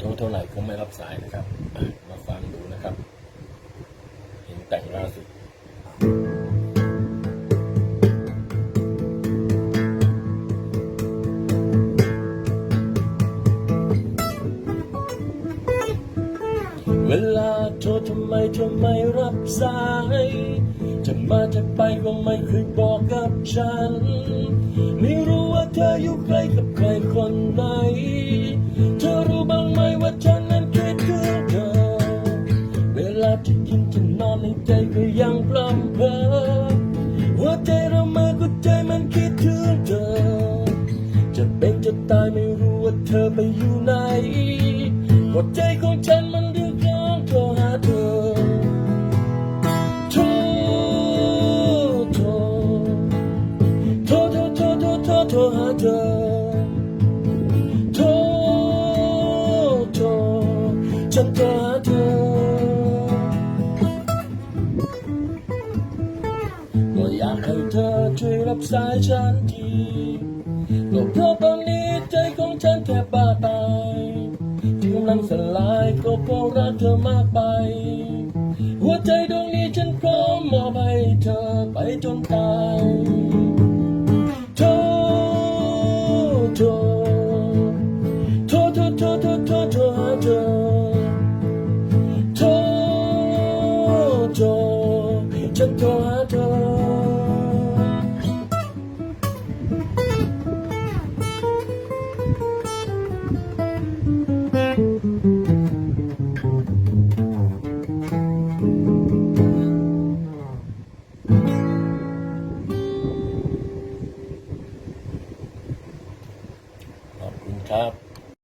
โทรเท่าไหร่คงไม่รับสายนะครับ มาฟังดูนะครับ เห็นแต่งล่าสุดเวลาโทรทำไมเธอไม่รับสาย จะมาจะไปก็ไม่เคยบอกกับฉัน ไม่รู้ว่าเธออยู่ใกล ความรักใจเรามาก็ใจมันคิดถึงเธอ จะเป็นจะตายไม่รู้ว่าเธอไปอยู่ไหนหัวใจของฉันมันเรียกร้องโหาเธอทรโทรโทรโทรโทรโทรโทรหาเธอ อยากให้เธอช่วยรับสายฉันทีก็เพราะตอนนี้ใจของฉันแทบบ้าตายที่กำลังสลายก็เพราะรักเธอมากไป หัวใจดวงนี้ฉันพร้อมมอบให้เธอไปจนตายโทษโทษโทษโทษโทษโทษโทษโทษโทษโทษฉันโทรหาเธอ cup